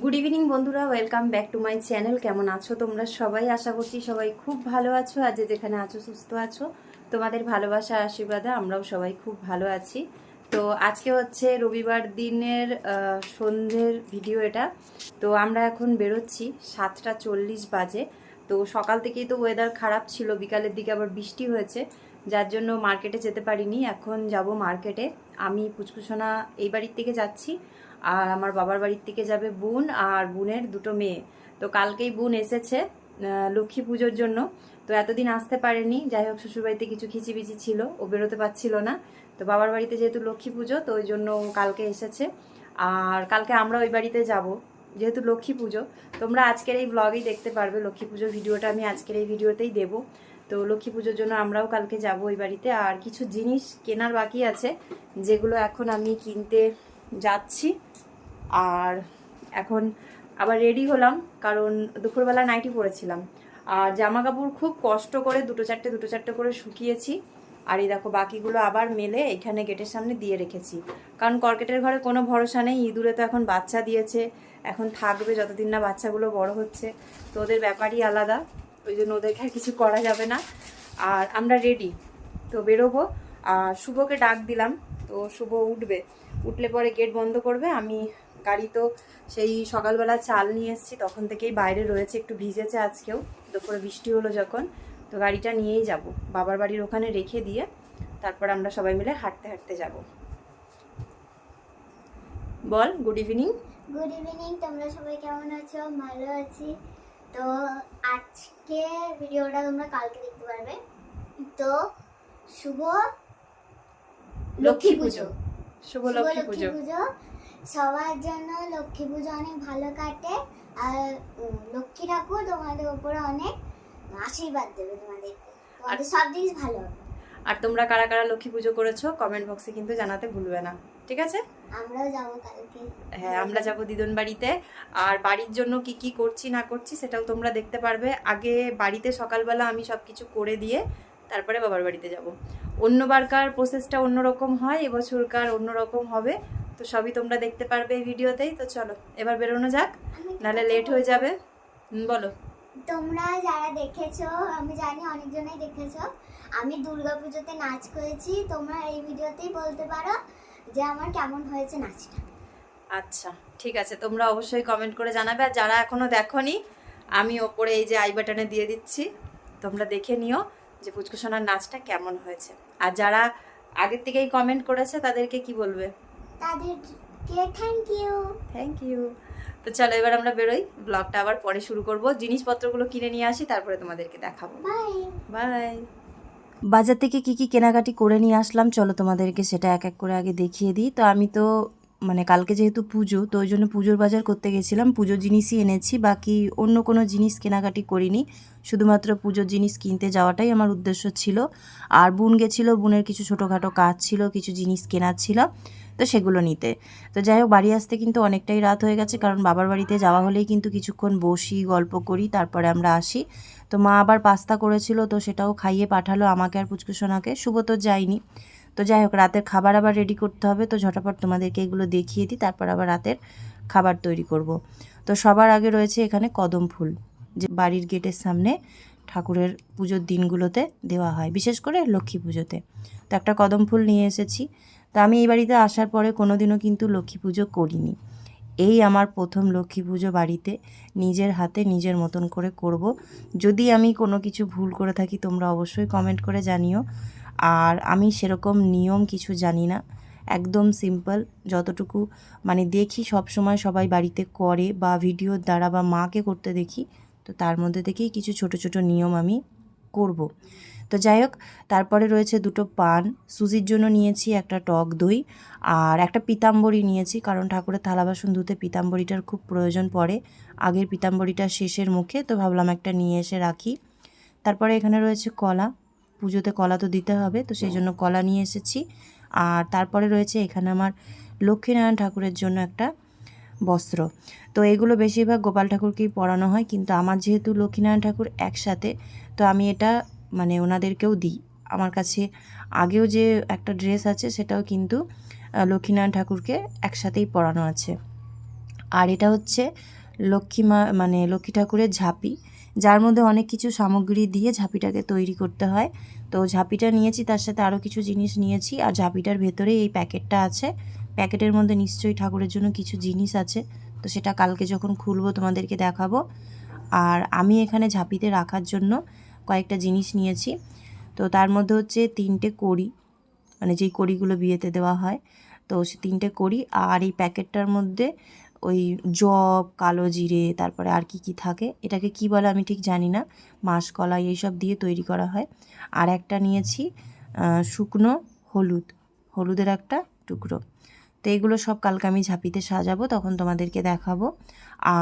Good evening বন্ধুরা। Welcome back to my channel কেমন আছো তোমরা সবাই? আশা করছি সবাই খুব ভালো আছো। আজ যেখানে আছো, সুস্থ আছো। তোমাদের ভালোবাসা, আশীর্বাদে আমরাও সবাই খুব ভালো আছি। তো আজকে হচ্ছে রবিবার দিনের সন্ধ্যের ভিডিও এটা। তো আমরা এখন বেরোচ্ছি সাতটা চল্লিশ বাজে। তো সকাল থেকেই তো ওয়েদার খারাপ ছিল। বিকালের দিকে আবার বৃষ্টি হয়েছে। যার জন্য মার্কেটে যেতে পারিনি। এখন যাব মার্কেটে আমি পুচকুসোনা এই বাড়ির থেকে যাচ্ছি। আর আমার বাবার বাড়ির থেকে যাবে বোন আর বোনের দুটো মেয়ে। তো কালকেই বোন এসেছে লক্ষ্মী পুজোর জন্য। তো এতদিন আসতে পারেনি। যাই হোক, শ্বশুরবাড়িতে কিছু খিচিবিচি ছিল, ও বেরোতে পারছিল না। তো বাবার বাড়িতে যেহেতু লক্ষ্মী পুজো, তো ওই জন্য কালকে এসেছে। আর কালকে আমরা ওই বাড়িতে যাব, যেহেতু লক্ষ্মী পুজো। তোমরা আজকের এই ব্লগেই দেখতে পারবে, লক্ষ্মী পুজোর ভিডিওটা আমি আজকের এই ভিডিওতেই দেবো। তো লক্ষ্মী পুজোর জন্য আমরাও কালকে যাব ওই বাড়িতে। আর কিছু জিনিস কেনার বাকি আছে, যেগুলো এখন আমি কিনতে যাচ্ছি। আর এখন আবার রেডি হলাম, কারণ দুপুরবেলা নাইটি পরেছিলাম আর জামা কাপড় খুব কষ্ট করে দুটো চারটে দুটো চারটে করে শুকিয়েছি। আর এই দেখো, বাকিগুলো আবার মেলে এখানে গেটের সামনে দিয়ে রেখেছি। কারণ কর্কেটের ঘরে কোনো ভরসা নেই, ইঁদুরে তো এখন বাচ্চা দিয়েছে। এখন থাকবে যতদিন না বাচ্চাগুলো বড় হচ্ছে। তো ওদের ব্যাপারই আলাদা, ওই জন্য ওদেরকে আর কিছু করা যাবে না। আর আমরা রেডি তো বেরোবো। আর শুভকে ডাক দিলাম, তো শুভ উঠবে। উঠলে পরে গেট বন্ধ করবে। আমি গাড়ি তো সেই সকালবেলা চাল নিয়ে এসেছি, তখন থেকেই বাইরে রয়েছে, একটু ভিজেছে আজকেও। দুপুরে বৃষ্টি হলো যখন, তো গাড়িটা নিয়েই যাব। বাবার বাড়ির ওখানে রেখে দিয়ে তারপর আমরা সবাই মিলে হাঁটতে হাঁটতে যাব। বল গুড ইভিনিং গুড ইভিনিং তোমরা সবাই কেমন আছো? ভালো আছি। তো আজকে ভিডিওটা তোমরা কালকে দেখতে পারবে। তো শুভ লক্ষ্মী পুজো। শুভ লক্ষ্মী পুজো। সবার জন্য লক্ষ্মী পুজো অনেক ভালো কাটে। আর লক্ষ্মী ঠাকুর তোমাদের উপরে অনেক আশীর্বাদ দেবে তোমাদের। সব জিনিস ভালো আর তোমরা কারা কারা লক্ষ্মী পুজো করেছ কমেন্ট বক্সে কিন্তু জানাতে ভুলবে না। ঠিক আছে? আমরাও যাব কালকে। হ্যাঁ আমরা যাব দিদন বাড়িতে। আর বাড়ির জন্য কি কি করছি না করছি সেটাও তোমরা দেখতে পারবে। আগে বাড়িতে সকালবেলা আমি সব কিছু করে দিয়ে তারপরে বাবার বাড়িতে যাব। অন্যবারকার প্রসেসটা অন্যরকম হয় এবছরকার অন্যরকম হবে। তো সবই তোমরা দেখতে পারবে এই ভিডিওতেই। তো চলো এবার বেরোনো যাক। নাহলে লেট হয়ে যাবে। বলো। তোমরা যারা দেখেছ আমি জানি অনেকজনেই দেখেছ আমি দুর্গাপুজোতে নাচ করেছি। তোমরা এই ভিডিওতেই বলতে পারো যে আমার কেমন হয়েছে নাচটা। আচ্ছা ঠিক আছে। তোমরা অবশ্যই কমেন্ট করে জানাবে। আর যারা এখনও দেখোনি আমি ওপরে এই যে আই বাটনে দিয়ে দিচ্ছি। তোমরা দেখে নিও। যে পুচকুসোনার নাচটা কেমন হয়েছে? আর যারা আগের থেকেই কমেন্ট করেছে তাদেরকে কি বলবে? তাদেরকে থ্যাংক ইউ থ্যাংক ইউ তো চলো এবার আমরা বেরোই। ব্লগটা আবার পরে শুরু করব। জিনিসপত্রগুলো কিনে নিয়ে আসি তারপরে তোমাদেরকে দেখাবো। বাই বাই বাজার থেকে কি কি কেনাকাটি করে নিয়ে আসলাম চলো তোমাদেরকে সেটা এক এক করে আগে দেখিয়ে দিই। তো আমি তো মানে কালকে যেহেতু পুজো, তো ওই জন্য পুজোর বাজার করতে গেছিলাম। পুজোর জিনিসই এনেছি, বাকি অন্য কোনো জিনিস কেনাকাটি করিনি। শুধুমাত্র পুজোর জিনিস কিনতে যাওয়াটাই আমার উদ্দেশ্য ছিল। আর বোন গেছিল, বোনের কিছু ছোটোখাটো কাজ ছিল, কিছু জিনিস কেনার ছিল, তো সেগুলো নিতে। তো যাই হোক, বাড়ি আসতে কিন্তু অনেকটাই রাত হয়ে গেছে, কারণ বাবার বাড়িতে যাওয়া হলেই কিন্তু কিছুক্ষণ বসি, গল্প করি, তারপরে আমরা আসি। তো মা আবার পাস্তা করেছিল, তো সেটাও খাইয়ে পাঠালো আমাকে আর পুচকুসোনাকে শুভ তো যায়নি। তো যাই হোক রাতের খাবার আবার রেডি করতে হবে। তো ঝটাপট তোমাদেরকে এগুলো দেখিয়ে দিই, তারপর আবার রাতের খাবার তৈরি করব। তো সবার আগে রয়েছে এখানে কদম ফুল, যে বাড়ির গেটের সামনে ঠাকুরের পুজোর দিনগুলোতে দেওয়া হয়, বিশেষ করে লক্ষ্মী পুজোতে। তো একটা কদম ফুল নিয়ে এসেছি। তো আমি এই বাড়িতে আসার পরে কোনোদিনও কিন্তু লক্ষ্মী পুজো করিনি। এই আমার প্রথম লক্ষ্মী পুজো বাড়িতে নিজের হাতে নিজের মতন করে করব। যদি আমি কোনো কিছু ভুল করে থাকি, তোমরা অবশ্যই কমেন্ট করে জানিও। আর আমি সেরকম নিয়ম কিছু জানি না। একদম সিম্পল যতটুকু মানে দেখি সব সময় সবাই বাড়িতে করে বা ভিডিওর দ্বারা বা মাকে করতে দেখি, তো তার মধ্যে থেকেই কিছু ছোট ছোট নিয়ম আমি করব। তো যাই হোক, তারপরে রয়েছে দুটো পান। সুজির জন্য নিয়েছি একটা টক দই আর একটা পিতাম্বরী নিয়েছি, কারণ ঠাকুরের থালা বাসন ধুতে পিতাম্বরীটার খুব প্রয়োজন পড়ে। আগের পিতাম্বরীটা শেষের মুখে, তো ভাবলাম একটা নিয়ে এসে রাখি। তারপরে এখানে রয়েছে কলা। পুজোতে কলা তো দিতে হবে, তো সেই জন্য কলা নিয়ে এসেছি। আর তারপরে রয়েছে এখানে আমার লক্ষ্মীনারায়ণ ঠাকুরের জন্য একটা বস্ত্র। তো এগুলো বেশিরভাগ গোপাল ঠাকুরকেই পরানো হয়, কিন্তু আমার যেহেতু লক্ষ্মীনারায়ণ ঠাকুর একসাথে, তো আমি এটা মানে ওনাদেরকেও দিই। আমার কাছে আগেও যে একটা ড্রেস আছে, সেটাও কিন্তু লক্ষ্মীনারায়ণ ঠাকুরকে একসাথেই পরানো আছে। আর এটা হচ্ছে লক্ষ্মী মা মানে লক্ষ্মী ঠাকুরের ঝাঁপি। যার মধ্যে অনেক কিছু সামগ্রী দিয়ে ঝাঁপিটাকে তৈরি করতে হয়। তো ঝাঁপিটা নিয়েছি, তার সাথে আরও কিছু জিনিস নিয়েছি। আর ঝাঁপিটার ভেতরে এই প্যাকেটটা আছে। প্যাকেটের মধ্যে নিশ্চয়ই ঠাকুরের জন্য কিছু জিনিস আছে। তো সেটা কালকে যখন খুলবো তোমাদেরকে দেখাবো। আর আমি এখানে ঝাঁপিতে রাখার জন্য কয়েকটা জিনিস নিয়েছি। তো তার মধ্যে হচ্ছে তিনটে কড়ি মানে যেই কড়িগুলো বিয়েতে দেওয়া হয়। তো সে তিনটে কড়ি আর এই প্যাকেটটার মধ্যে ওই জব, কালো জিরে, তারপরে আর কি কি থাকে? এটাকে কি বলে আমি ঠিক জানি না। মাসকলাই এইসব দিয়ে তৈরি করা হয়। আর একটা নিয়েছি শুকনো হলুদ। হলুদের একটা টুকরো। তো এগুলো সব কালকে আমি ঝাঁপিতে সাজাবো, তখন তোমাদেরকে দেখাবো।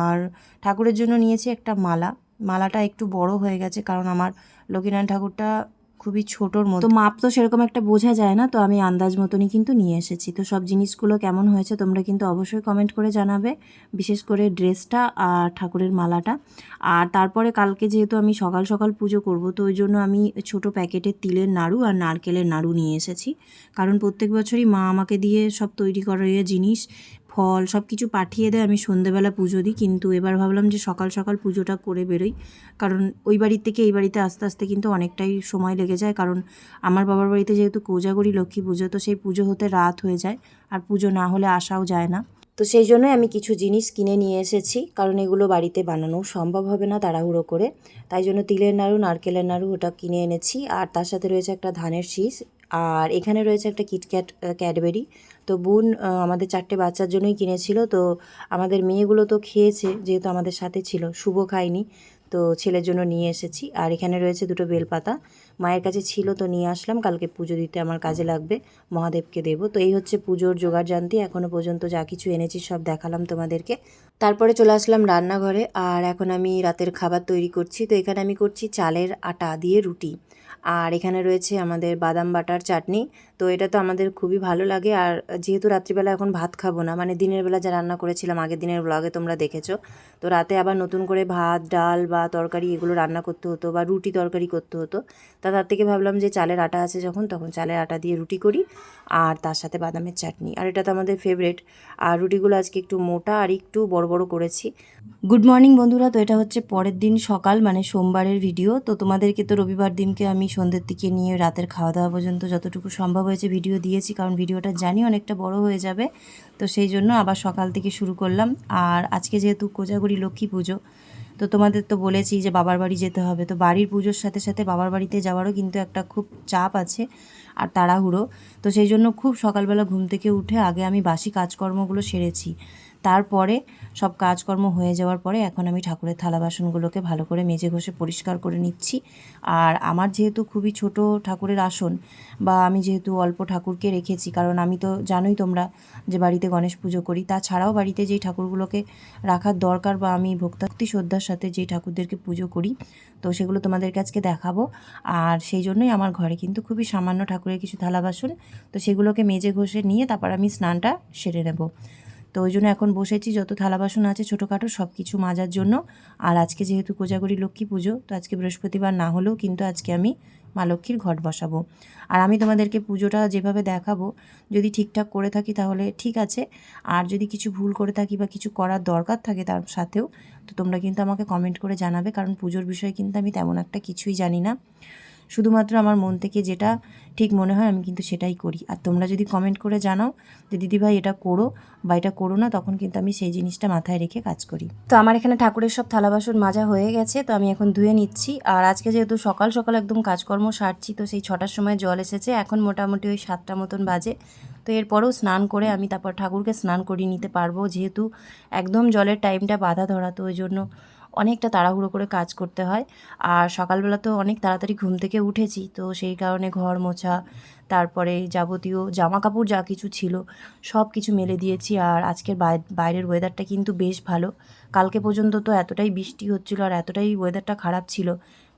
আর ঠাকুরের জন্য নিয়েছি একটা মালা। মালাটা একটু বড় হয়ে গেছে, কারণ আমার লক্ষ্মীনারায়ণ ঠাকুরটা খুবই ছোটোর মতো। মাপ তো সেরকম একটা বোঝা যায় না, তো আমি আন্দাজ মতনই কিন্তু নিয়ে এসেছি। তো সব জিনিসগুলো কেমন হয়েছে তোমরা কিন্তু অবশ্যই কমেন্ট করে জানাবে, বিশেষ করে ড্রেসটা আর ঠাকুরের মালাটা। আর তারপরে কালকে যেহেতু আমি সকাল সকাল পুজো করব, তো ওই জন্য আমি ছোট প্যাকেটের তিলের নাড়ু আর নারকেলের নাড়ু নিয়ে এসেছি। কারণ প্রত্যেক বছরই মা আমাকে দিয়ে সব তৈরি করিয়ে জিনিস ফল সব কিছু পাঠিয়ে দেয়, আমি সন্ধেবেলা পুজো দিই। কিন্তু এবার ভাবলাম যে সকাল সকাল পুজোটা করে বেরোই। কারণ ওই বাড়ির থেকে এই বাড়িতে আস্তে আস্তে কিন্তু অনেকটাই সময় লেগে যায়। কারণ আমার বাবার বাড়িতে যেহেতু কোজাগরি লক্ষ্মী পুজো, তো সেই পুজো হতে রাত হয়ে যায়। আর পুজো না হলে আসাও যায় না। তো সেই জন্যই আমি কিছু জিনিস কিনে নিয়ে এসেছি। কারণ এগুলো বাড়িতে বানানো সম্ভব হবে না তাড়াহুড়ো করে। তাই জন্য তিলের নাড়ু, নারকেলের নাড়ু ওটা কিনে এনেছি। আর তার সাথে রয়েছে একটা ধানের শীষ। আর এখানে রয়েছে একটা কিটক্যাট ক্যাডবেরি। তো বোন আমাদের চারটে বাচ্চার জন্যই কিনেছিল। তো আমাদের মেয়েগুলো তো খেয়েছে, যেহেতু আমাদের সাথে ছিল, শুভ খায়নি। তো ছেলের জন্য নিয়ে এসেছি। আর এখানে রয়েছে দুটো বেলপাতা। মায়ের কাছে ছিল, তো নিয়ে আসলাম। কালকে পুজো দিতে আমার কাজে লাগবে, মহাদেবকে দেবো। তো এই হচ্ছে পুজোর জোগাড় জানতি। এখনও পর্যন্ত যা কিছু এনেছি সব দেখালাম তোমাদেরকে। তারপরে চলে আসলাম রান্নাঘরে। আর এখন আমি রাতের খাবার তৈরি করছি। তো এখানে আমি করছি চালের আটা দিয়ে রুটি। আর এখানে রয়েছে আমাদের বাদাম বাটার চাটনি। তো এটা তো আমাদের খুবই ভালো লাগে। আর যেহেতু রাত্রিবেলা এখন ভাত খাব না মানে দিনের বেলা যা রান্না করেছিলাম, আগের দিনের ব্লগে তোমরা দেখেছ। তো রাতে আবার নতুন করে ভাত, ডাল বা তরকারি এগুলো রান্না করতে হতো বা রুটি তরকারি করতে হতো। তা তার থেকে ভাবলাম যে চালের আটা আছে যখন, তখন চালের আটা দিয়ে রুটি করি আর তার সাথে বাদামের চাটনি। আর এটা তো আমাদের ফেভারেট আর রুটিগুলো আজকে একটু মোটা আর একটু বড় বড় করেছি। গুড মর্নিং বন্ধুরা, তো এটা হচ্ছে পরের দিন সকাল মানে সোমবারের ভিডিও তো তোমাদেরকে তো রবিবার দিনকে আমি সন্ধ্যের দিকে নিয়ে রাতের খাওয়া দাওয়া পর্যন্ত যতটুকু সম্ভব হয়েছে ভিডিও দিয়েছি, কারণ ভিডিওটা জানি অনেকটা বড় হয়ে যাবে। তো সেই জন্য আবার সকাল থেকে শুরু করলাম। আর আজকে যেহেতু কোজাগরি লক্ষ্মী পুজো, তো তোমাদের তো বলেছি যে বাবার বাড়ি যেতে হবে। তো বাড়ির পুজোর সাথে সাথে বাবার বাড়িতে যাওয়ারও কিন্তু একটা খুব চাপ আছে আর তাড়াহুড়ো। তো সেই জন্য খুব সকালবেলা ঘুম থেকে উঠে আগে আমি বাসি কাজকর্মগুলো সেরেছি। তারপরে সব কাজকর্ম হয়ে যাওয়ার পরে এখন আমি ঠাকুরের থালা বাসনগুলোকে ভালো করে মেজে ঘষে পরিষ্কার করে নিচ্ছি। আর আমার যেহেতু খুবই ছোট ঠাকুরের আসন বা আমি যেহেতু অল্প ঠাকুরকে রেখেছি, কারণ আমি তো জানোই তোমরা যে বাড়িতে গণেশ পুজো করি, তাছাড়াও বাড়িতে যেই ঠাকুরগুলোকে রাখার দরকার বা আমি ভক্তি শ্রদ্ধার সাথে যেই ঠাকুরদেরকে পুজো করি, তো সেগুলো তোমাদেরকে আজকে দেখাবো। আর সেই জন্যই আমার ঘরে কিন্তু খুবই সামান্য ঠাকুরের কিছু থালা বাসন, তো সেগুলোকে মেজে ঘষে নিয়ে তারপর আমি স্নানটা সেরে নেব। তো ওই জন্য এখন বসেছি, যত থালা বাসন আছে ছোটোখাটো সব কিছু মাজার জন্য। আর আজকে যেহেতু কোজাগরি লক্ষ্মী পুজো, তো আজকে বৃহস্পতিবার না হলেও কিন্তু আজকে আমি মা লক্ষ্মীর ঘট বসাবো। আর আমি তোমাদেরকে পুজোটা যেভাবে দেখাবো, যদি ঠিকঠাক করে থাকি তাহলে ঠিক আছে। আর যদি কিছু ভুল করে থাকি বা কিছু করার দরকার থাকে তার সাথেও, তো তোমরা কিন্তু আমাকে কমেন্ট করে জানাবে, কারণ পুজোর বিষয়ে কিন্তু আমি তেমন একটা কিছুই জানি না। শুধুমাত্র আমার মন থেকে যেটা ঠিক মনে হয়, আমি কিন্তু সেটাই করি। আর তোমরা যদি কমেন্ট করে জানাও যে দিদিভাই এটা করো বা এটা করো না, তখন কিন্তু আমি সেই জিনিসটা মাথায় রেখে কাজ করি। তো আমার এখানে ঠাকুরের সব থালা বাসন মাজা হয়ে গেছে, তো আমি এখন ধুয়ে নিচ্ছি। আর আজকে যেহেতু সকাল সকাল একদম কাজকর্ম সারছি, তো সেই ছটার সময় জল এসেছে। এখন মোটামুটি ওই সাতটা মতন বাজে। তো এরপরেও স্নান করে আমি তারপর ঠাকুরকে স্নান করিয়ে নিতে পারব, যেহেতু একদম জলের টাইমটা বাধা ধরা, তো ওই জন্য অনেকটা তাড়াহুড়ো করে কাজ করতে হয়। আর সকালবেলা তো অনেক তাড়াতাড়ি ঘুম থেকে উঠেছি, তো সেই কারণে ঘর মোছা তারপরে যাবতীয় জামা কাপড় যা কিছু ছিল, সব কিছু মেলে দিয়েছি। আর আজকের বাইরের ওয়েদারটা কিন্তু বেশ ভালো। কালকে পর্যন্ত তো এতটাই বৃষ্টি হচ্ছিল আর এতটাই ওয়েদারটা খারাপ ছিল।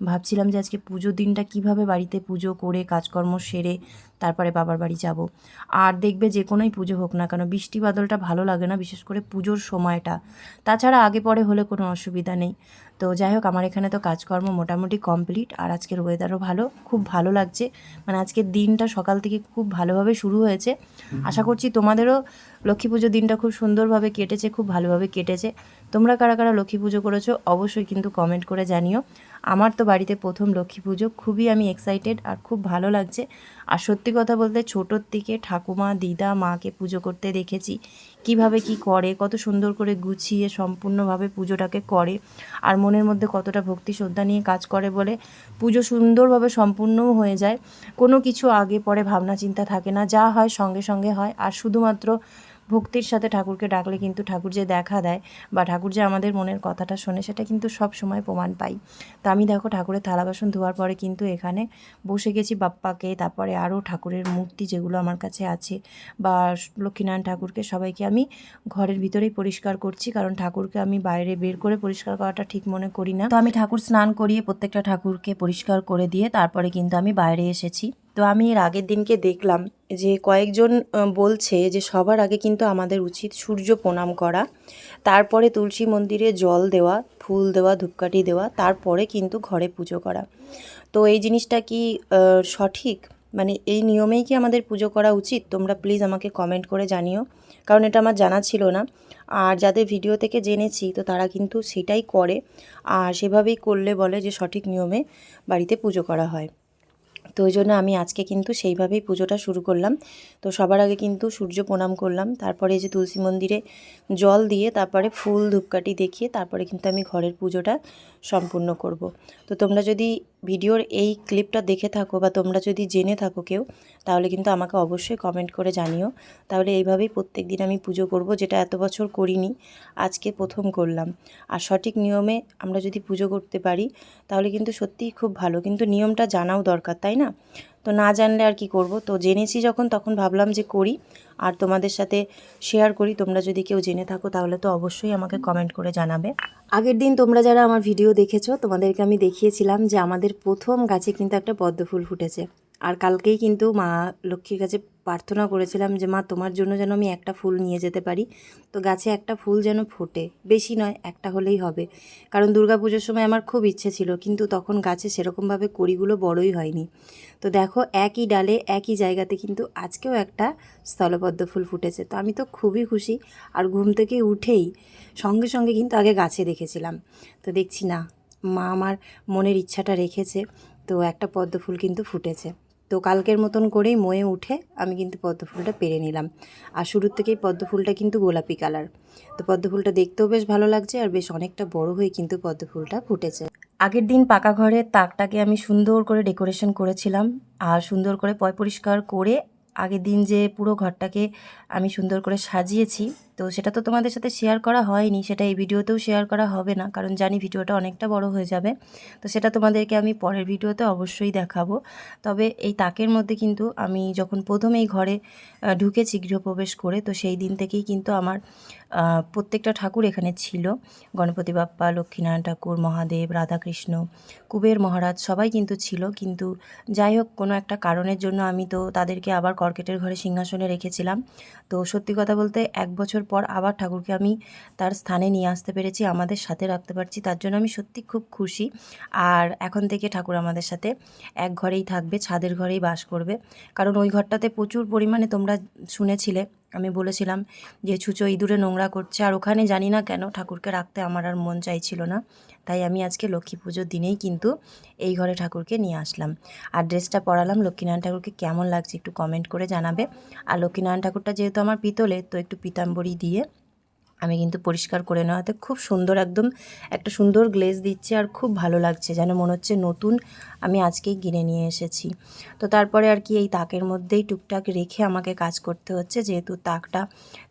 ভাবছিলাম যে আজকে পুজোর দিনটা কীভাবে বাড়িতে পুজো করে, কাজকর্ম সেরে তারপরে বাবার বাড়ি যাব। আর দেখবে যে কোনোই পুজো হোক না কেন, বৃষ্টি বাদলটা ভালো লাগে না, বিশেষ করে পুজোর সময়টা। তাছাড়া আগে পরে হলে কোনো অসুবিধা নেই। তো যাই হোক, আমার এখানে তো কাজকর্ম মোটামুটি কমপ্লিট আর আজকের ওয়েদারও ভালো, খুব ভালো লাগছে। মানে আজকের দিনটা সকাল থেকে খুব ভালোভাবে শুরু হয়েছে। আশা করছি তোমাদেরও লক্ষ্মী পুজোর দিনটা খুব সুন্দরভাবে কেটেছে, খুব ভালোভাবে কেটেছে। তোমরা কারা কারা লক্ষ্মী পুজো করেছ, অবশ্যই কিন্তু কমেন্ট করে জানিও। আমার তো বাড়িতে প্রথম লক্ষ্মী পুজো। খুবই আমি এক্সাইটেড আর খুব ভালো লাগছে। আর সত্যি কথা বলতে ছোটোর থেকে ঠাকুমা, দিদা, মাকে পুজো করতে দেখেছি। কীভাবে কি করে, কত সুন্দর করে গুছিয়ে সম্পূর্ণভাবে পুজোটাকে করে। আর মনের মধ্যে কতটা ভক্তি শ্রদ্ধা নিয়ে কাজ করে বলে পুজো সুন্দরভাবে সম্পূর্ণও হয়ে যায়। কোনো কিছু আগে পরে ভাবনা চিন্তা থাকে না। যা হয় সঙ্গে সঙ্গে হয়। আর শুধুমাত্র ভক্তির সাথে ঠাকুরকে ডাকলে কিন্তু ঠাকুর যে দেখা দেয় বা ঠাকুর যে আমাদের মনের কথাটা শোনে, সেটা কিন্তু সব সময় প্রমাণ পাই। তো আমি দেখো ঠাকুরের থালা বাসন ধোয়ার পরে কিন্তু এখানে বসে গেছি বাপ্পাকে, তারপরে আরও ঠাকুরের মূর্তি যেগুলো আমার কাছে আছে বা লক্ষ্মীনারায়ণ ঠাকুরকে সবাইকে আমি ঘরের ভিতরেই পরিষ্কার করছি, কারণ ঠাকুরকে আমি বাইরে বের করে পরিষ্কার করাটা ঠিক মনে করি না। তো আমি ঠাকুর স্নান করিয়ে প্রত্যেকটা ঠাকুরকে পরিষ্কার করে দিয়ে তারপরে কিন্তু আমি বাইরে এসেছি। তো আমি এর আগের দিনকে দেখলাম যে কয়েকজন বলছে যে সবার আগে কিন্তু আমাদের উচিত সূর্য প্রণাম করা, তারপরে তুলসী মন্দিরে জল দেওয়া, ফুল দেওয়া, ধূপকাঠি দেওয়া, তারপরে কিন্তু ঘরে পুজো করা। তো এই জিনিসটা কি সঠিক? মানে এই নিয়মেই কি আমাদের পুজো করা উচিত? তোমরা প্লিজ আমাকে কমেন্ট করে জানিও, কারণ এটা আমার জানা ছিল না। আর যাদের ভিডিও থেকে জেনেছি, তো তারা কিন্তু সেটাই করে। আর সেভাবেই করলে বলে যে সঠিক নিয়মে বাড়িতে পুজো করা হয়। তো ওই জন্য আমি আজকে কিন্তু সেইভাবেই পুজোটা শুরু করলাম। তো সবার আগে কিন্তু সূর্য প্রণাম করলাম, তারপরে যে তুলসী মন্দিরে জল দিয়ে, তারপরে ফুল ধূপকাঠি দেখিয়ে, তারপরে কিন্তু আমি ঘরের পুজোটা সম্পূর্ণ করব। তো তোমরা যদি ভিডিওর এই ক্লিপটা দেখে থাকো বা তোমরা যদি জেনে থাকো কেউ, তাহলে কিন্তু আমাকে অবশ্যই কমেন্ট করে জানিও। তাহলে এইভাবেই প্রত্যেক দিন আমি পুজো করব, যেটা এত বছর করিনি, আজকে প্রথম করলাম। আর সঠিক নিয়মে আমরা যদি পুজো করতে পারি, তাহলে কিন্তু সত্যিই খুব ভালো। কিন্তু নিয়মটা জানাও দরকার, তাই না? তো না জানলে আর কি করব? তো জেনেছি যখন, তখন ভাবলাম যে করি। আর তোমাদের সাথে শেয়ার করি। তোমরা যদি কেউ জেনে থাকো, তাহলে তো অবশ্যই আমাকে কমেন্ট করে জানাবে। আগের দিন তোমরা যারা আমার ভিডিও দেখেছ, তোমাদেরকে আমি দেখিয়েছিলাম যে আমাদের প্রথম গাছে কিন্তু একটা পদ্ম ফুল ফুটেছে। আর কালকেই কিন্তু মা লক্ষ্মীর কাছে প্রার্থনা করেছিলাম যে, মা, তোমার জন্য যেন আমি একটা ফুল নিয়ে যেতে পারি। তো গাছে একটা ফুল যেন ফোটে। বেশি নয়, একটা হলেই হবে। কারণ দুর্গা পুজোর সময় আমার খুব ইচ্ছে ছিল, কিন্তু তখন গাছে সেরকমভাবে কড়িগুলো বড়ই হয়নি। তো দেখো, একই ডালে, একই জায়গাতে কিন্তু আজকেও একটা স্থলপদ্ম ফুল ফুটেছে। তো আমি তো খুবই খুশি। আর ঘুম থেকে উঠেই সঙ্গে সঙ্গে কিন্তু আগে গাছে দেখেছিলাম। তো দেখছি না, মা আমার মনের ইচ্ছাটা রেখেছে। তো একটা পদ্ম ফুল কিন্তু ফুটেছে। তো কালকের মতন করেই ময়ে উঠে আমি কিন্তু পদ্ম ফুলটা পেরে নিলাম। আর শুরুর থেকেই পদ্ম ফুলটা কিন্তু গোলাপি কালার। তো পদ্ম ফুলটা দেখতেও বেশ ভালো লাগছে আর বেশ অনেকটা বড় হয়ে কিন্তু পদ্ম ফুলটা ফুটেছে। আগের দিন পাকা ঘরের তাকটাকে আমি সুন্দর করে ডেকোরেশন করেছিলাম আর সুন্দর করে পয় পরিষ্কার করে আগের দিন যে পুরো ঘরটাকে আমি সুন্দর করে সাজিয়েছি তো সেটা তো তোমাদের সাথে শেয়ার করা হয়নি, সেটা এই ভিডিওতেও শেয়ার করা হবে না, কারণ জানি ভিডিওটা অনেকটা বড় হয়ে যাবে। তো সেটা তোমাদেরকে আমি পরের ভিডিওতে অবশ্যই দেখাবো। তবে এই তাকের মধ্যে কিন্তু আমি যখন প্রথম এই ঘরে ঢুকেছি গৃহপ্রবেশ করে, তো সেই দিন থেকেই কিন্তু আমার প্রত্যেকটা ঠাকুর এখানে ছিল। গণপতি বাপ্পা, লক্ষ্মীনারায়ণ ঠাকুর, মহাদেব, রাধাকৃষ্ণ, কুবের মহারাজ সবাই কিন্তু ছিল। কিন্তু যাই হোক, কোনো একটা কারণের জন্য আমি তো তাদেরকে আবার কর্কেটের ঘরে সিংহাসনে রেখেছিলাম। তো সত্যি কথা বলতে এক বছর পর আবার ঠাকুরকে আমি তার স্থানে নিয়ে আসতে পেরেছি, আমাদের সাথে রাখতে পারছি, তার জন্য আমি সত্যি খুব খুশি। আর এখন থেকে ঠাকুর আমাদের সাথে এক ঘরেই থাকবে, ছাদের ঘরেই বাস করবে। কারণ ওই ঘরটাতে প্রচুর পরিমাণে তোমরা শুনেছিলে আমি বলেছিলাম যে, ছুঁচো ইঁদুরে নোংরা করছে আর ওখানে জানি না কেন ঠাকুরকে রাখতে আমার আর মন চাইছিল না। তাই আমি আজকে লক্ষ্মী পুজোর দিনেই কিন্তু এই ঘরে ঠাকুরকে নিয়ে আসলাম। আর ড্রেসটা পরালাম লক্ষ্মীনারায়ণ ঠাকুরকে কেমন লাগছে একটু কমেন্ট করে জানাবে। আর লক্ষ্মীনারায়ণ ঠাকুরটা যেহেতু আমার পিতলে তো একটু পিতাম্বরী দিয়ে আমি কিন্তু পরিষ্কার করে নেওয়াতে খুব সুন্দর একদম একটা সুন্দর গ্লেজ দিচ্ছে আর খুব ভালো লাগছে, যেন মনে হচ্ছে নতুন আমি আজকেই কিনে নিয়ে এসেছি। তো তারপরে আর কি এই তাকের মধ্যেই টুকটাক রেখে আমাকে কাজ করতে হচ্ছে, যেহেতু তাকটা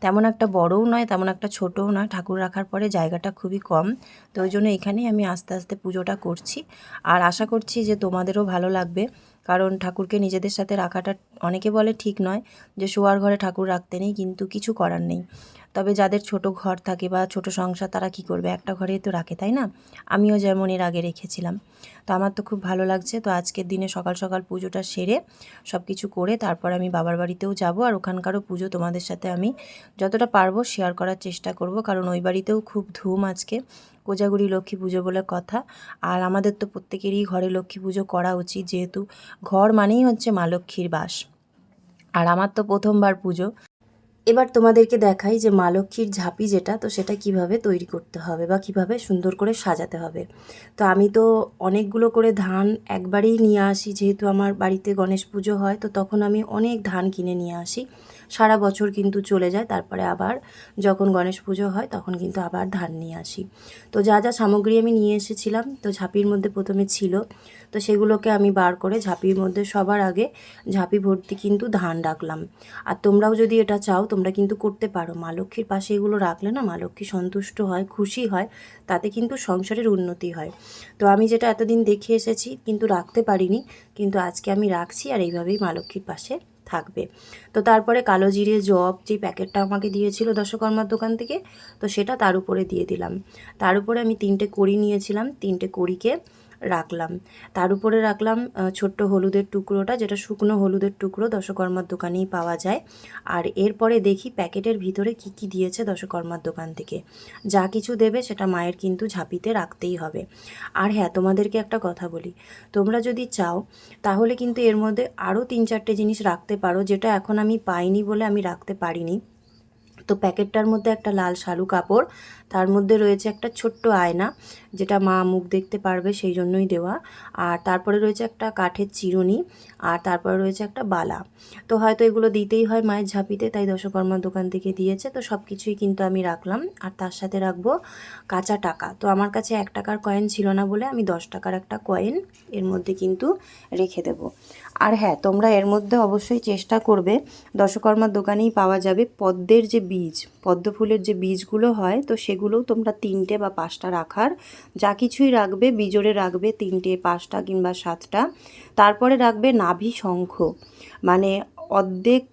তেমন একটা বড়ও নয়, তেমন একটা ছোটও নয় ঠাকুর রাখার পরে জায়গাটা খুবই কম। তো ওই জন্য এখানেই আমি আস্তে আস্তে পুজোটা করছি। আর আশা করছি যে তোমাদেরও ভালো লাগবে। কারণ ঠাকুরকে নিজেদের সাথে রাখাটা অনেকে বলে ঠিক নয় যে শোয়ার ঘরে ঠাকুর রাখতে নেই, কিন্তু কিছু করার নেই। তবে যাদের ছোট ঘর থাকে বা ছোট সংসার, তারা কি করবে? একটা ঘরেই তো রাখে, তাই না? আমিও যেমন এর আগে রেখেছিলাম। তো আমার তো খুব ভালো লাগছে। তো আজকের দিনে সকাল সকাল পুজোটা সেরে সব কিছু করে তারপর আমি বাবার বাড়িতেও যাব আর ওখানকারও পুজো তোমাদের সাথে আমি যতটা পারব শেয়ার করার চেষ্টা করব। কারণ ওই বাড়িতেও খুব ধুম আজকে। কোজাগুড়ি লক্ষ্মী পুজো বলে কথা। আর আমাদের তো প্রত্যেকেরই ঘরে লক্ষ্মী পুজো করা উচিত, যেহেতু ঘর মানেই হচ্ছে মা লক্ষ্মীর বাস। আর আমার তো প্রথমবার পুজো। এবার তোমাদেরকে দেখাই যে মা লক্ষ্মীর ঝাঁপি যেটা, তো সেটা কীভাবে তৈরি করতে হবে বা কীভাবে সুন্দর করে সাজাতে হবে। তো আমি তো অনেকগুলো করে ধান একবারেই নিয়ে আসি, যেহেতু আমার বাড়িতে গণেশ পুজো হয়, তো তখন আমি অনেক ধান কিনে নিয়ে আসি। সারা বছর কিন্তু চলে যায়। তারপরে আবার যখন গণেশ পুজো হয়, তখন কিন্তু আবার ধান নিয়ে আসি। তো যা যা সামগ্রী আমি নিয়ে এসেছিলাম, তো ঝাঁপির মধ্যে প্রথমে ছিল। তো সেগুলোকে আমি বার করে ঝাঁপির মধ্যে সবার আগে ঝাঁপি ভর্তি কিন্তু ধান রাখলাম। আর তোমরাও যদি এটা চাও, তোমরা কিন্তু করতে পারো। মা লক্ষ্মীর পাশে এগুলো রাখলে না, মা লক্ষ্মী সন্তুষ্ট হয়, খুশি হয়, তাতে কিন্তু সংসারের উন্নতি হয়। তো আমি যেটা এতদিন দেখে এসেছি, কিন্তু রাখতে পারিনি। কিন্তু আজকে আমি রাখছি, আর এইভাবেই মা লক্ষ্মীর পাশে থাকবে। তো তারপরে কালো জিরে জব যে প্যাকেটটা আমাকে দিয়েছিল দশকর্মার দোকান থেকে, তো সেটা তার উপরে দিয়ে দিলাম। তার উপরে আমি তিনটে কড়ি নিয়েছিলাম। তিনটে কড়িকে রাখলাম। তার উপরে রাখলাম ছোট্ট হলুদের টুকরোটা, যেটা শুকনো হলুদের টুকরো দশকর্মার দোকানেই পাওয়া যায়। আর এরপরে দেখি প্যাকেটের ভিতরে কি কি দিয়েছে দশকর্মার দোকান থেকে। যা কিছু দেবে সেটা মায়ের কিন্তু ঝাঁপিতে রাখতেই হবে। আর হ্যাঁ তোমাদেরকে একটা কথা বলি। তোমরা যদি চাও, তাহলে কিন্তু এর মধ্যে আরও তিন চারটে জিনিস রাখতে পারো, যেটা এখন আমি পাইনি বলে আমি রাখতে পারিনি। তো প্যাকেটটার মধ্যে একটা লাল শালু কাপড়, তার মধ্যে রয়েছে একটা ছোট্ট আয়না, যেটা মা মুখ দেখতে পারবে সেই জন্যই দেওয়া। আর তারপরে রয়েছে একটা কাঠের চিরুনি, আর তারপরে রয়েছে একটা বালা। তো হয়তো এগুলো দিতেই হয় মায়ের ঝাঁপিতে, তাই দশকর্মার দোকান থেকে দিয়েছে। তো সব কিছুই কিন্তু আমি রাখলাম, আর তার সাথে রাখব কাঁচা টাকা। তো আমার কাছে এক টাকার কয়েন ছিল না বলে আমি দশ টাকার একটা কয়েন এর মধ্যে কিন্তু রেখে দেবো। আর হ্যাঁ তোমরা এর মধ্যে অবশ্যই চেষ্টা করবে, দশকর্মার দোকানেই পাওয়া যাবে পদ্মের যে বীজ, পদ্ম ফুলের যে বীজগুলো হয়, তো সেগুলোও তোমরা তিনটে বা পাঁচটা রাখার। যা কিছুই রাখবে, বিজোড়ে রাখবে তিনটে, পাঁচটা কিংবা সাতটা। তারপরে রাখবে নাভি শঙ্খ। মানে অর্ধেক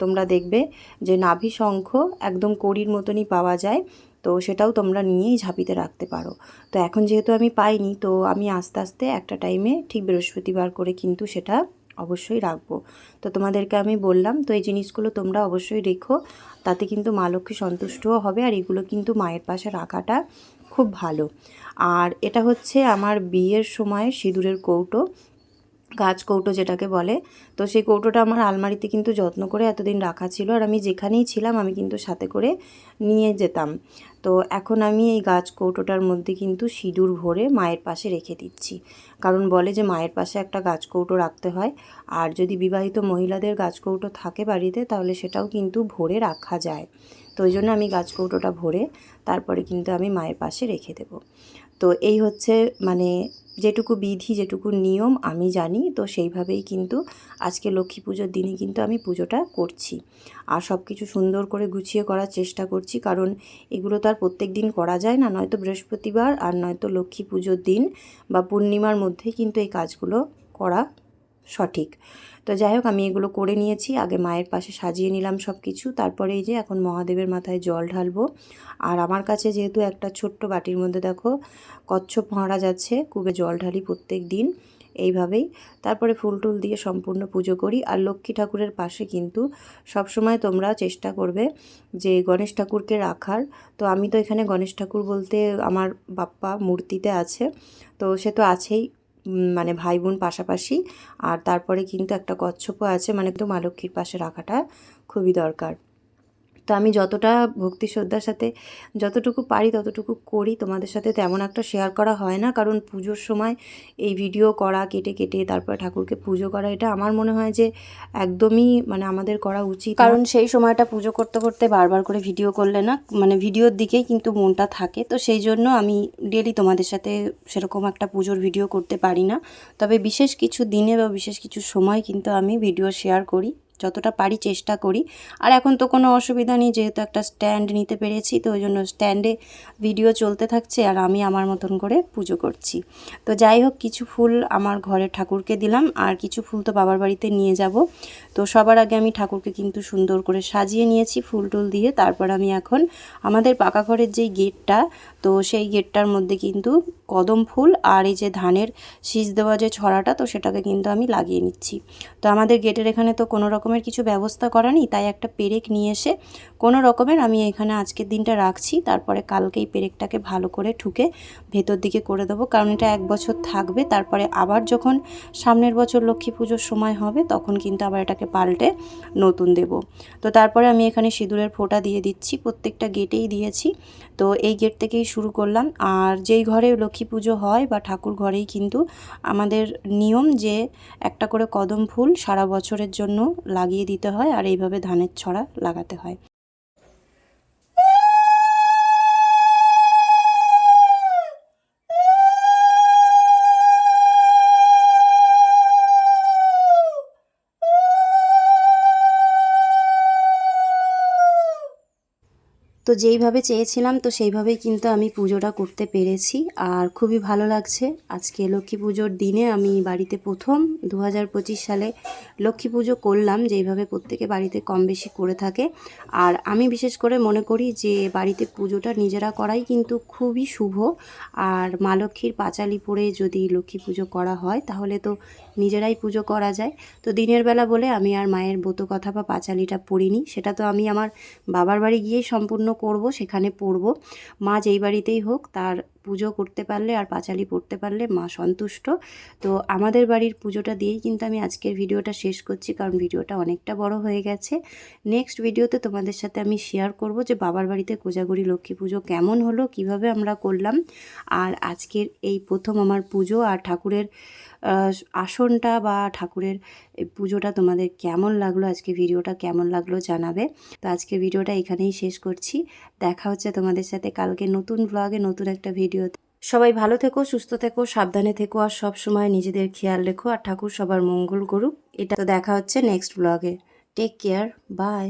তোমরা দেখবে যে নাভি শঙ্খ একদম কড়ির মতনই পাওয়া যায়। তো সেটাও তোমরা নিয়েই ঝাঁপিতে রাখতে পারো। তো এখন যেহেতু আমি পাইনি, তো আমি আস্তে আস্তে একটা টাইমে ঠিক বৃহস্পতিবার করে কিন্তু সেটা অবশ্যই রাখব। তো তোমাদেরকে আমি বললাম, তো এই জিনিসগুলো তোমরা অবশ্যই রেখো, তাতে কিন্তু মা লক্ষ্মী সন্তুষ্টও হবে আর এগুলো কিন্তু মায়ের পাশে রাখাটা খুব ভালো। আর এটা হচ্ছে আমার বিয়ের সময় সিঁদুরের কৌটো, গাছ কৌটো যেটাকে বলে। তো সেই কৌটোটা আমার আলমারিতে কিন্তু যত্ন করে এতদিন রাখা ছিল আর আমি যেখানেই ছিলাম আমি কিন্তু সাথে করে নিয়ে যেতাম। তো এখন আমি এই গাছ কৌটোটার মধ্যে কিন্তু সিঁদুর ভরে মায়ের পাশে রেখে দিচ্ছি। কারণ বলে যে মায়ের পাশে একটা গাছ কৌটো রাখতে হয়। আর যদি বিবাহিত মহিলাদের গাছ কৌটো থাকে বাড়িতে, তাহলে সেটাও কিন্তু ভরে রাখা যায়। তো ওই জন্য আমি গাছ কৌটোটা ভরে তারপরে কিন্তু আমি মায়ের পাশে রেখে দেব। তো এই হচ্ছে মানে যেটুকু বিধি, যেটুকু নিয়ম আমি জানি, তো সেইভাবেই কিন্তু আজকে লক্ষ্মী পুজোর দিনে কিন্তু আমি পুজোটা করছি। আর সব কিছু সুন্দর করে গুছিয়ে করার চেষ্টা করছি, কারণ এগুলো তো আর প্রত্যেক দিন করা যায় না। নয়তো বৃহস্পতিবার আর নয়তো লক্ষ্মী পুজোর দিন বা পূর্ণিমার মধ্যেই কিন্তু এই কাজগুলো করা সঠিক। তো যাই হোক, আমি এগুলো করে নিয়েছি। আগে মায়ের পাশে সাজিয়ে নিলাম সব কিছু তারপরে এই যে এখন মহাদেবের মাথায় জল ঢালবো। আর আমার কাছে যেহেতু একটা ছোট্ট বাটির মধ্যে দেখো, কচ্ছপ ভাঁড়া যাচ্ছে কূপে জল ঢালি প্রত্যেক দিন, এইভাবেই। তারপরে ফুল টুল দিয়ে সম্পূর্ণ পুজো করি। আর লক্ষ্মী ঠাকুরের পাশে কিন্তু সবসময় তোমরা চেষ্টা করবে যে গণেশ ঠাকুরকে রাখার। তো আমি তো এখানে গণেশ ঠাকুর বলতে আমার বাপ্পা মূর্তিতে আছে। তো সে তো আছেই। মানে ভাই বোন পাশাপাশি। আর তারপরে কিন্তু একটা কচ্ছপও আছে মানে তো মা লক্ষ্মীর পাশে রাখাটা খুবই দরকার। তো আমি যতটা ভক্তি শ্রদ্ধার সাথে যতটুকু পারি, ততটুকু করি। তোমাদের সাথে তেমন একটা শেয়ার করা হয় না। কারণ পুজোর সময় এই ভিডিও করা, কেটে কেটে, তারপরে ঠাকুরকে পুজো করা, এটা আমার মনে হয় যে একদমই মানে আমাদের করা উচিত কারণ সেই সময়টা পুজো করতে করতে বারবার করে ভিডিও করলে না মানে ভিডিওর দিকেই কিন্তু মনটা থাকে। তো সেই জন্য আমি ডেলি তোমাদের সাথে সেরকম একটা পুজোর ভিডিও করতে পারি না। তবে বিশেষ কিছু দিনে বা বিশেষ কিছু সময় কিন্তু আমি ভিডিও শেয়ার করি। যতটা পারি চেষ্টা করি। আর এখন তো কোনো অসুবিধা নেই, যেহেতু একটা স্ট্যান্ড নিতে পেরেছি, তো ওই জন্য স্ট্যান্ডে ভিডিও চলতে থাকছে আর আমি আমার মতন করে পুজো করছি। তো যাই হোক, কিছু ফুল আমার ঘরে ঠাকুরকে দিলাম, আর কিছু ফুল তো বাবার বাড়িতে নিয়ে যাব। তো সবার আগে আমি ঠাকুরকে কিন্তু সুন্দর করে সাজিয়ে নিয়েছি ফুল টুল দিয়ে, তারপর আমি এখন আমাদের পাকা ঘরের যেই গেটটা তো সেই গেটটার মধ্যে কিন্তু কদম ফুল আর এই যে ধানের শীষ দেওয়া যে ছড়াটা, তো সেটাকে কিন্তু আমি লাগিয়ে নিচ্ছি। তো আমাদের গেটের এখানে তো কোনো রকমের কিছু ব্যবস্থা করা নেই, তাই একটা পেরেক নিয়ে এসে কোনো রকমের আমি এখানে আজকের দিনটা রাখছি। তারপরে কালকে এই পেরেকটাকে ভালো করে ঠুকে ভেতর দিকে করে দেবো, কারণ এটা এক বছর থাকবে। তারপরে আবার যখন সামনের বছর লক্ষ্মী পুজোর সময় হবে, তখন কিন্তু আবার এটাকে পাল্টে নতুন দেব। তো তারপরে আমি এখানে সিঁদুরের ফোঁটা দিয়ে দিচ্ছি, প্রত্যেকটা গেটেই দিয়েছি। তো এই গেট থেকেই শুরু করলাম। আর যেই ঘরে লক্ষ্মী পুজো হয় বা ঠাকুর ঘরেই কিন্তু আমাদের নিয়ম যে একটা করে কদম ফুল সারা বছরের জন্য লাগিয়ে দিতে হয় আর এইভাবে ধানের ছড়া লাগাতে হয়। তো যেইভাবে চেয়েছিলাম, তো সেইভাবেই কিন্তু আমি পুজোটা করতে পেরেছি। আর খুবই ভালো লাগছে। আজকে লক্ষ্মী পুজোর দিনে আমি বাড়িতে প্রথম দু হাজার পঁচিশ সালে লক্ষ্মী পুজো করলাম, যেইভাবে প্রত্যেকে বাড়িতে কম বেশি করে থাকে। আর আমি বিশেষ করে মনে করি যে, বাড়িতে পুজোটা নিজেরা করাই কিন্তু খুবই শুভ। আর মা লক্ষ্মীর পাঁচালি পরে যদি লক্ষ্মী পুজো করা হয়, তাহলে তো নিজেরাই পুজো করা যায়। তো দিনের বেলা বলে আমি আর মায়ের ব্রত কথা বা পাঁচালিটা পড়িনি। সেটা তো আমি আমার বাবার বাড়ি গিয়েই সম্পূর্ণ করব সেখানে পড়ব। মা যেই বাড়িতেই হোক তার পুজো করতে পারলে আর পাঁচালি পড়তে পারলে মা সন্তুষ্ট। তো আমাদের বাড়ির পুজোটা দিয়েই কিন্তু আমি আজকের ভিডিওটা শেষ করছি, কারণ ভিডিওটা অনেকটা বড় হয়ে গেছে। নেক্সট ভিডিওতে তোমাদের সাথে আমি শেয়ার করব যে বাবার বাড়িতে কোজাগরি লক্ষ্মী পুজো কেমন হলো, কীভাবে আমরা করলাম। আর আজকের এই প্রথম আমার পুজো আর ঠাকুরের আসনটা বা ঠাকুরের পুজোটা তোমাদের কেমন লাগল, আজকে ভিডিওটা কেমন লাগল জানাবে। তো আজকের ভিডিওটা এখানেই শেষ করছি। দেখা হচ্ছে তোমাদের সাথে কালকে নতুন ব্লগে নতুন একটা ভিডিওতে। সবাই ভালো থেকো, সুস্থ থেকো, সাবধানে থেকো আর সব সময় নিজেদের খেয়াল রেখো আর ঠাকুর সবার মঙ্গল করুক। এটা তো দেখা হচ্ছে নেক্সট ব্লগে টেক কেয়ার বাই